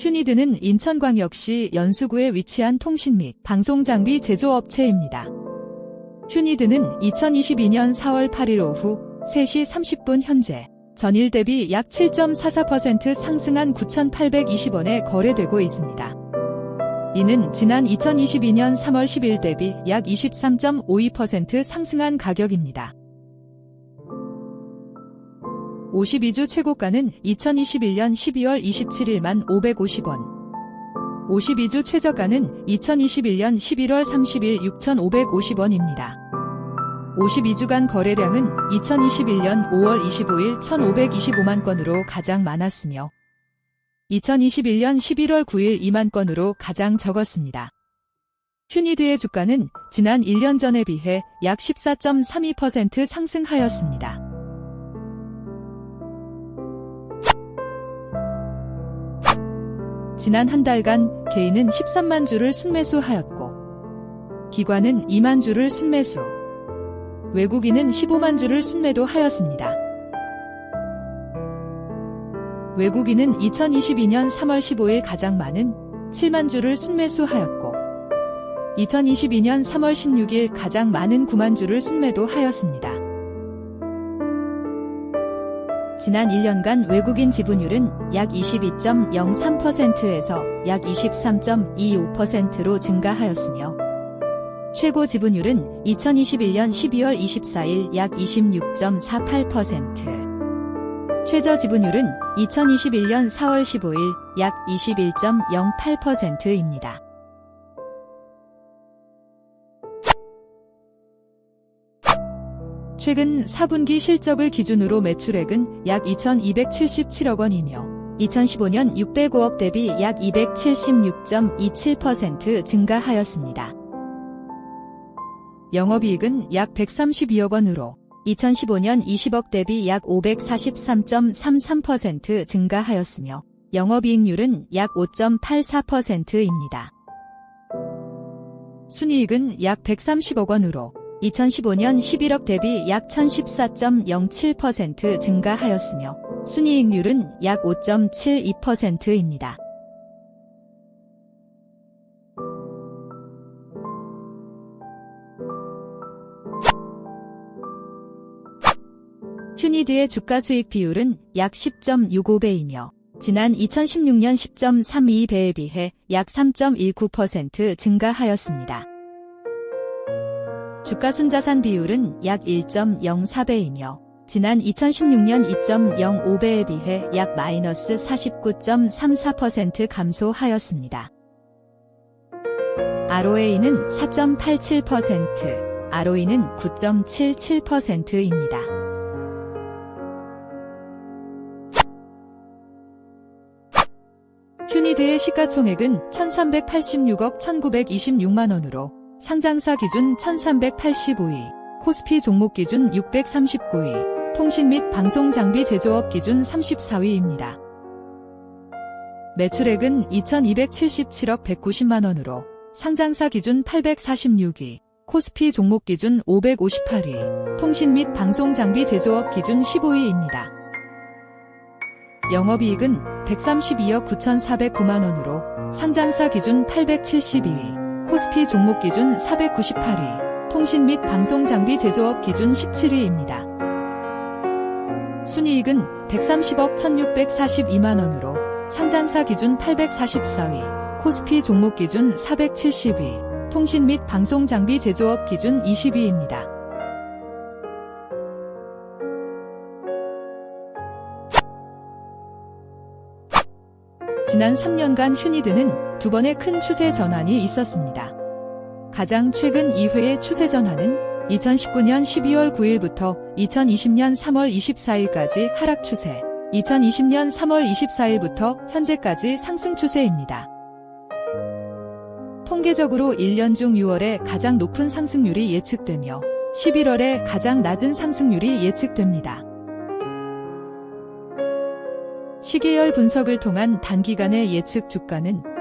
휴니드는 인천광역시 연수구에 위치한 통신 및 방송 장비 제조업체입니다. 휴니드는 2022년 4월 8일 오후 3시 30분 현재 전일 대비 약 7.44% 상승한 9,820원에 거래되고 있습니다. 이는 지난 2022년 3월 10일 대비 약 23.52% 상승한 가격입니다. 52주 최고가는 2021년 12월 27일만 550원. 52주 최저가는 2021년 11월 30일 6,550원입니다. 52주간 거래량은 2021년 5월 25일 1,525만 건으로 가장 많았으며 2021년 11월 9일 2만 건으로 가장 적었습니다. 휴니드의 주가는 지난 1년 전에 비해 약 14.32% 상승하였습니다. 지난 한 달간 개인은 13만 주를 순매수하였고 기관은 2만 주를 순매수, 외국인은 15만 주를 순매도 하였습니다. 외국인은 2022년 3월 15일 가장 많은 7만 주를 순매수하였고 2022년 3월 16일 가장 많은 9만 주를 순매도 하였습니다. 지난 1년간 외국인 지분율은 약 22.03%에서 약 23.25%로 증가하였으며 최고 지분율은 2021년 12월 24일 약 26.48%, 최저 지분율은 2021년 4월 15일 약 21.08%입니다. 최근 4분기 실적을 기준으로 매출액은 약 2,277억 원이며 2015년 605억 대비 약 276.27% 증가하였습니다. 영업이익은 약 132억 원으로 2015년 20억 대비 약 543.33% 증가하였으며 영업이익률은 약 5.84%입니다. 순이익은 약 130억 원으로 2015년 11억 대비 약 1014.07% 증가하였으며 순이익률은 약 5.72%입니다. 휴니드의 주가 수익 비율은 약 10.65배이며 지난 2016년 10.32배에 비해 약 3.19% 증가하였습니다. 주가 순자산 비율은 약 1.04배이며 지난 2016년 2.05배에 비해 약 마이너스 49.34% 감소하였습니다. ROA는 4.87%, ROE는 9.77%입니다. 휴니드의 시가총액은 1386억 1926만원으로 상장사 기준 1385위, 코스피 종목 기준 639위, 통신 및 방송 장비 제조업 기준 34위입니다. 매출액은 2277억 190만원으로 상장사 기준 846위, 코스피 종목 기준 558위, 통신 및 방송 장비 제조업 기준 15위입니다. 영업이익은 132억 9,409만원으로 상장사 기준 872위, 코스피 종목 기준 498위, 통신 및 방송 장비 제조업 기준 17위입니다. 순이익은 130억 1,642만원으로 상장사 기준 844위, 코스피 종목 기준 470위, 통신 및 방송 장비 제조업 기준 20위입니다. 지난 3년간 휴니드는 두 번의 큰 추세 전환이 있었습니다. 가장 최근 2회의 추세 전환은 2019년 12월 9일부터 2020년 3월 24일까지 하락 추세, 2020년 3월 24일부터 현재까지 상승 추세입니다. 통계적으로 1년 중 6월에 가장 높은 상승률이 예측되며 11월에 가장 낮은 상승률이 예측됩니다. 시계열 분석을 통한 단기간의 예측 주가는